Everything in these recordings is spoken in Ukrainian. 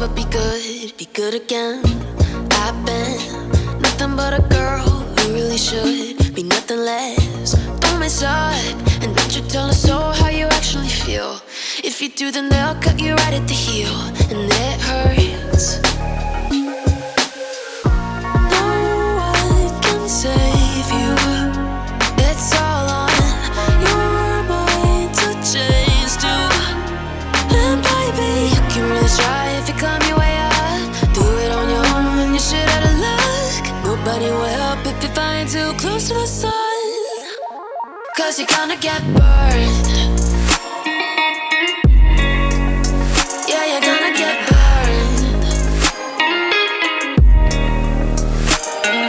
never be good, be good again. I've been nothing but a girl who really should be nothing less. Don't mess up, and don't you tell us so how you actually feel. If you do, then they'll cut you right at the heel, and it hurts. Flying too close to the sun. Cause you're gonna get burned. Yeah, you're gonna get burned.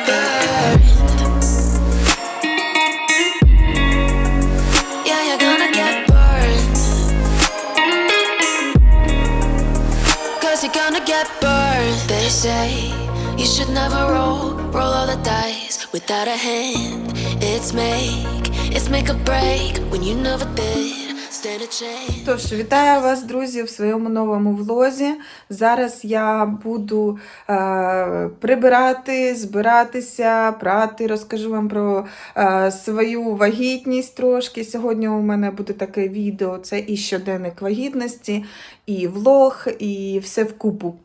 Burned. Yeah, you're gonna get burned. Cause you're gonna get burned. They say without a hand. It's make, it's make a break when you never did. Тож, вітаю вас, друзі, в своєму новому влозі. Зараз я буду е, прибирати, збиратися, прати. Розкажу вам про е, свою вагітність трошки. Сьогодні у мене буде таке відео: це і щоденник вагітності, і влог, і все вкупу.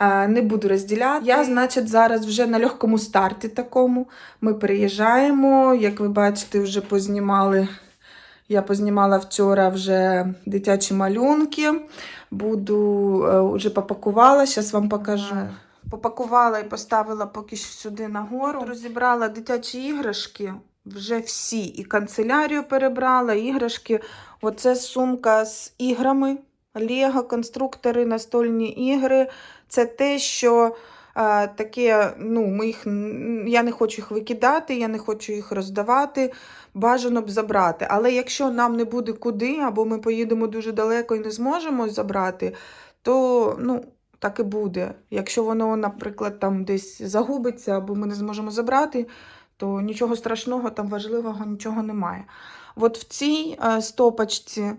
Е, не буду розділяти. Я, значить, зараз вже на легкому старті такому. Ми переїжджаємо. Як ви бачите, вже познімали. Я познімала вчора вже дитячі малюнки. Буду е, вже попакувала, зараз вам покажу. Попакувала і поставила поки що сюди нагору. Розібрала дитячі іграшки, вже всі. І канцелярію перебрала, іграшки. Оце сумка з іграми. Лего, конструктори, настольні ігри. Це те, що е, таке, ну, ми їх, я не хочу їх викидати, я не хочу їх роздавати бажано б забрати. Але якщо нам не буде куди, або ми поїдемо дуже далеко і не зможемо забрати, то ну, так і буде. Якщо воно, наприклад, там десь загубиться, або ми не зможемо забрати, то нічого страшного, там важливого нічого немає. От в цій е, стопочці.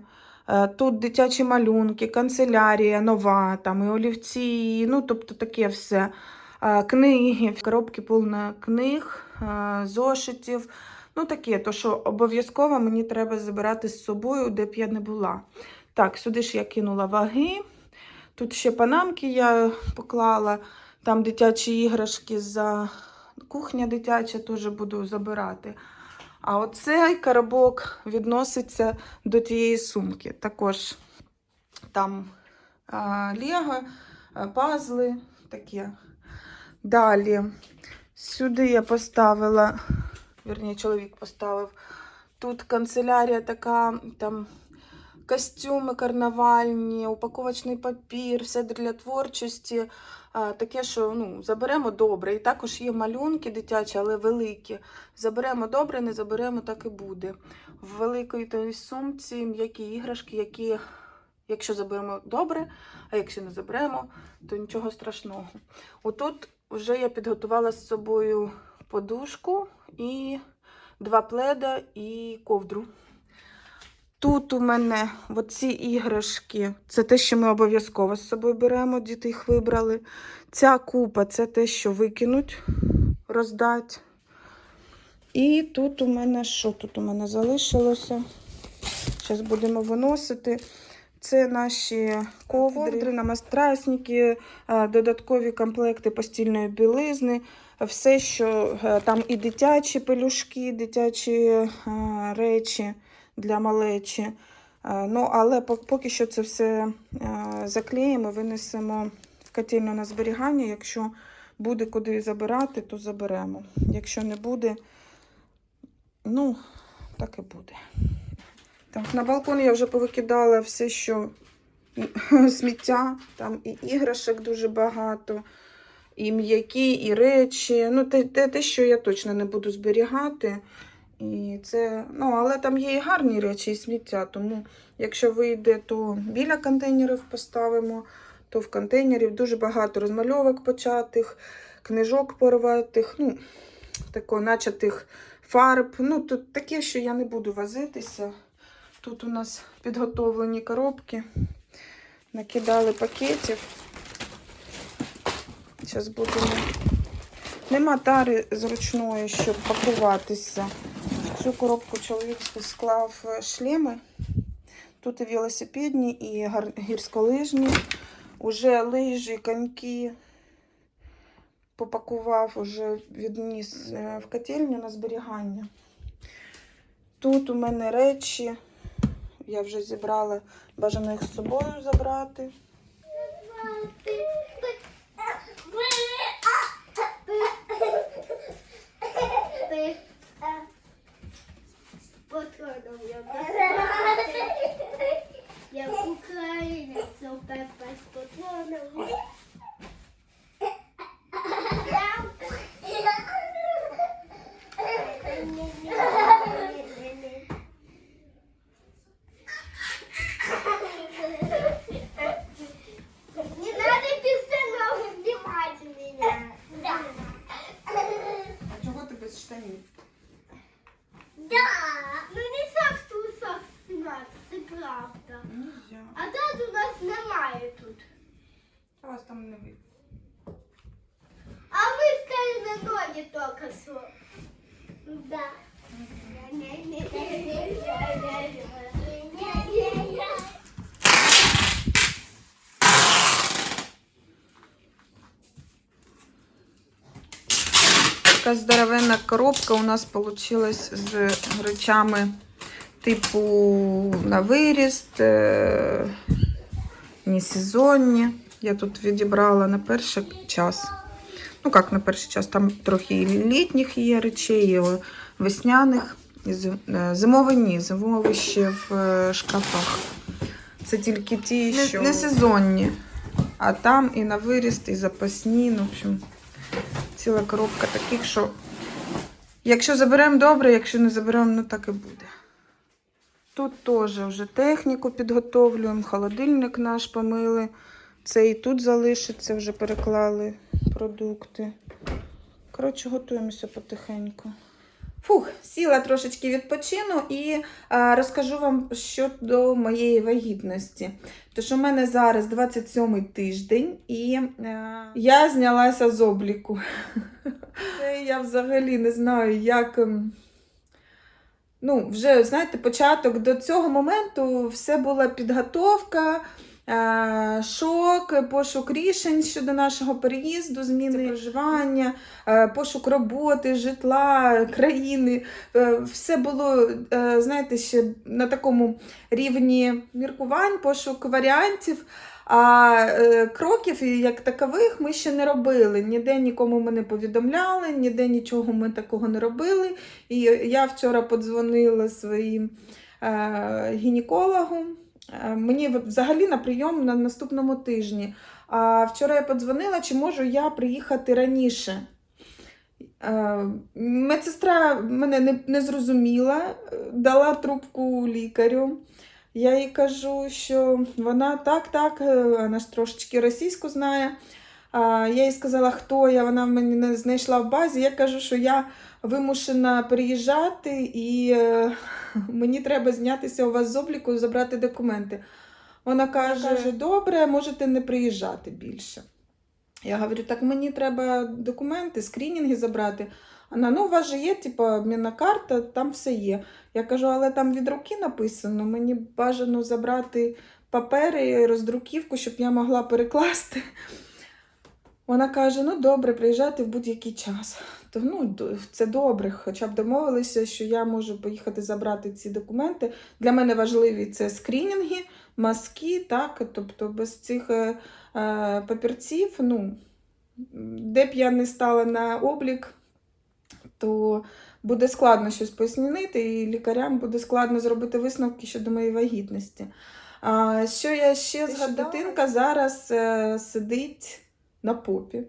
Е, Тут дитячі малюнки, канцелярія нова, там і олівці, ну, тобто таке все. Е, Книги, коробки повна книг, е, зошитів. Ну, таке, то що обов'язково мені треба забирати з собою, де б я не була. Так, сюди ж я кинула ваги. Тут ще панамки я поклала, там дитячі іграшки за кухня дитяча теж буду забирати. А оцей коробок відноситься до тієї сумки. Також там лего, пазли таке. Далі сюди я поставила вірні, чоловік поставив. Тут канцелярія така, там костюми карнавальні, упаковочний папір, все для творчості. Таке, що ну, заберемо добре. І також є малюнки дитячі, але великі. Заберемо добре, не заберемо, так і буде. В великій той сумці м'які іграшки, які, якщо заберемо добре, а якщо не заберемо, то нічого страшного. Отут вже я підготувала з собою подушку і два пледа і ковдру. Тут у мене оці іграшки, це те, що ми обов'язково з собою беремо, діти їх вибрали. Ця купа це те, що викинуть, роздать. І тут у мене що тут у мене залишилося? Зараз будемо виносити. Це наші ковдри, намастрасники, е, додаткові комплекти постільної білизни, все, що е, там і дитячі пелюшки, дитячі е, речі для малечі. Е, Ну, але поки що це все е, заклеїмо, винесемо в котельну на зберігання. Якщо буде куди забирати, то заберемо. Якщо не буде, ну, так і буде. Так, на балкон я вже повикидала все, що сміття, там і іграшок дуже багато, і м'які, і речі. Ну, те, те, те, що я точно не буду зберігати. І це, ну, але там є і гарні речі, і сміття. Тому, якщо вийде, то біля контейнерів поставимо, то в контейнерів дуже багато розмальовок початих, книжок порватих, ну, такого начатих фарб. Ну, тут таке, що я не буду возитися. Тут у нас підготовлені коробки. Накидали пакетів. Зараз будемо. Нема тари зручної, щоб пакуватися. Цю коробку чоловік склав е, шлеми. Тут і велосипедні, і гірськолижні. Уже лижі, коньки попакував, уже відніс е, в котельню на зберігання. Тут у мене речі. Я вже зібрала, бажано їх з собою забрати. Патроном я Я в Україні, супер без патронів. Не надо пистолет снимать меня. Да. А чого ти без штанів? Да. Ну не совсу совсу це правда. Нельзя. А так у нас немає тут. А вас там не видно. А ми стали на ноги тільки що. Да. Така здоровенна коробка у нас вийшла з речами типу на виріст, е, не сезонні. Я тут відібрала на перший час. Ну, як на перший час, там трохи і літніх є речей, і весняних. Е, Зимові ні, зимові ще в е, шкафах. Це тільки ті, що не не сезонні. А там і на виріст, і запасні. Ну, в общем, ціла коробка таких, що якщо заберемо добре, якщо не заберемо, ну так і буде. Тут теж вже техніку підготовлюємо, холодильник наш помили. Це і тут залишиться, вже переклали продукти. Коротше, готуємося потихеньку. Фух, сіла трошечки відпочину і а, розкажу вам щодо моєї вагітності. Тож у мене зараз 27-й тиждень, і е, я знялася з обліку. Я взагалі не знаю, як. ем, Ну, вже, знаєте, початок до цього моменту все була підготовка, шок, пошук рішень щодо нашого переїзду, зміни проживання, е, пошук роботи, житла, країни. Е, Все було, е, знаєте, ще на такому рівні міркувань, пошук варіантів. А е, кроків як такових ми ще не робили. Ніде нікому ми не повідомляли, ніде нічого ми такого не робили. І я вчора подзвонила своїм е, гінекологу. Е, мені взагалі на прийом на наступному тижні. А вчора я подзвонила, чи можу я приїхати раніше. Е, Медсестра мене не, не зрозуміла, е, дала трубку лікарю. Я їй кажу, що вона так, так, вона ж трошечки російську знає. Я їй сказала, хто я, вона мені не знайшла в базі. Я кажу, що я вимушена переїжджати і е, мені треба знятися у вас з обліку і забрати документи. Вона каже, добре, можете не приїжджати більше. Я говорю, так мені треба документи, скринінги забрати. Вона, ну, у вас же є, типу, обмінна карта, там все є. Я кажу, але там від руки написано, мені бажано забрати папери, роздруківку, щоб я могла перекласти. Вона каже: ну добре, приїжджайте в будь-який час. То ну, це добре, хоча б домовилися, що я можу поїхати забрати ці документи. Для мене важливі це скринінги, маски, так, тобто без цих е, е, папірців, ну, де б я не стала на облік, то буде складно щось пояснити, і лікарям буде складно зробити висновки щодо моєї вагітності. А, що я ще згадала? Дитинка зараз е, сидить на попі.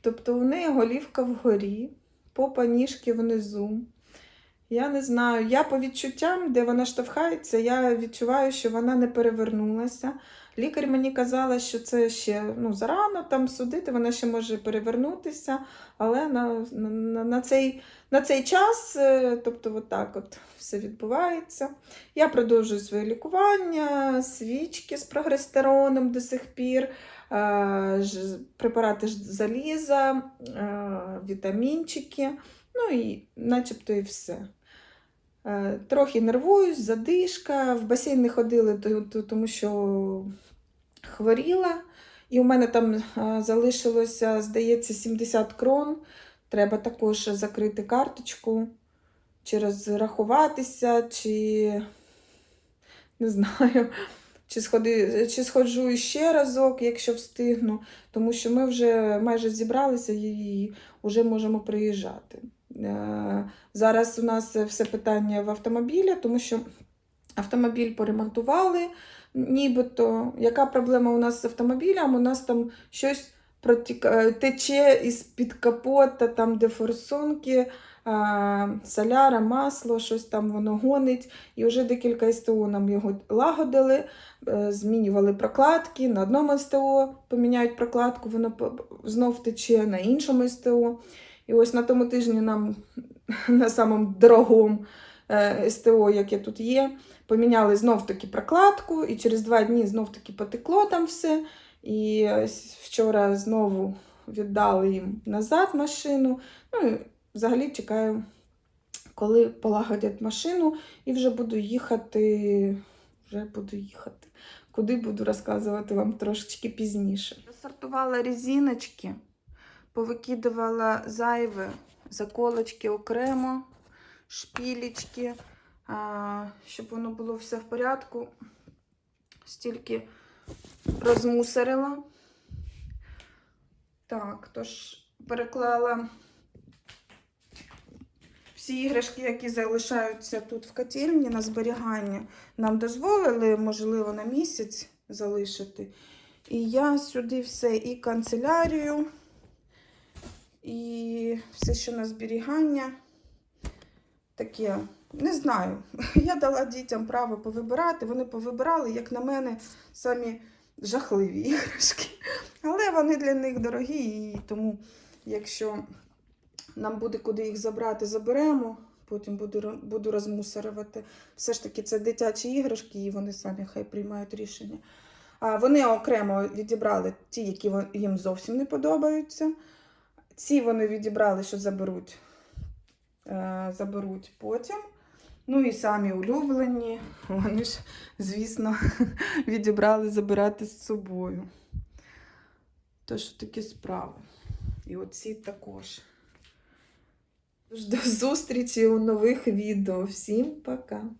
Тобто у неї голівка вгорі, попа ніжки внизу. Я не знаю. Я по відчуттям, де вона штовхається, я відчуваю, що вона не перевернулася. Лікар мені казала, що це ще ну, зарано там судити, вона ще може перевернутися, але на, на, на, цей, на цей час, е, тобто, от так от все відбувається. Я продовжую своє лікування, свічки з прогестероном до сих пір, препарати ж- заліза, е, вітамінчики, ну і начебто і все. Е, Трохи нервуюсь, задишка. В басейн не ходили, то- то- тому що хворіла. І у мене там е, залишилося, здається, 70 крон. Треба також закрити карточку, чи розрахуватися, чи не знаю, чи, сходи, чи сходжу ще разок, якщо встигну, тому що ми вже майже зібралися і вже можемо приїжджати. Е, Зараз у нас все питання в автомобілі, тому що автомобіль поремонтували, нібито. Яка проблема у нас з автомобілем? У нас там щось протіка... тече із-під капота, там, де форсунки, соляра, масло, щось там воно гонить. І вже декілька СТО нам його лагодили, е, змінювали прокладки. На одному СТО поміняють прокладку, воно знов тече на іншому СТО. І ось на тому тижні нам на самому дорогому е, СТО, яке тут є, поміняли знов таки прокладку, і через два дні знов таки потекло там все. І вчора знову віддали їм назад машину. Ну взагалі чекаю, коли полагодять машину, і вже буду їхати. Вже буду їхати. Куди буду розказувати вам трошечки пізніше. Сортувала резиночки, повикидувала зайве, заколочки окремо, шпілечки, щоб воно було все в порядку. Стільки розмусорила. Так, тож переклала всі іграшки, які залишаються тут в котельні на зберігання, нам дозволили, можливо, на місяць залишити. І я сюди все і канцелярію, і все, що на зберігання. Таке, не знаю. Я дала дітям право повибирати. Вони повибирали, як на мене, самі жахливі іграшки. Але вони для них дорогі, і тому, якщо нам буде куди їх забрати, заберемо. Потім буду, буду розмусорювати. Все ж таки, це дитячі іграшки, і вони самі хай приймають рішення. А вони окремо відібрали ті, які їм зовсім не подобаються. Ці вони відібрали, що заберуть, е, заберуть потім. Ну і самі улюблені. Вони ж, звісно, відібрали забирати з собою. Тож такі справи. І оці також. До зустрічі у нових відео. Всім пока!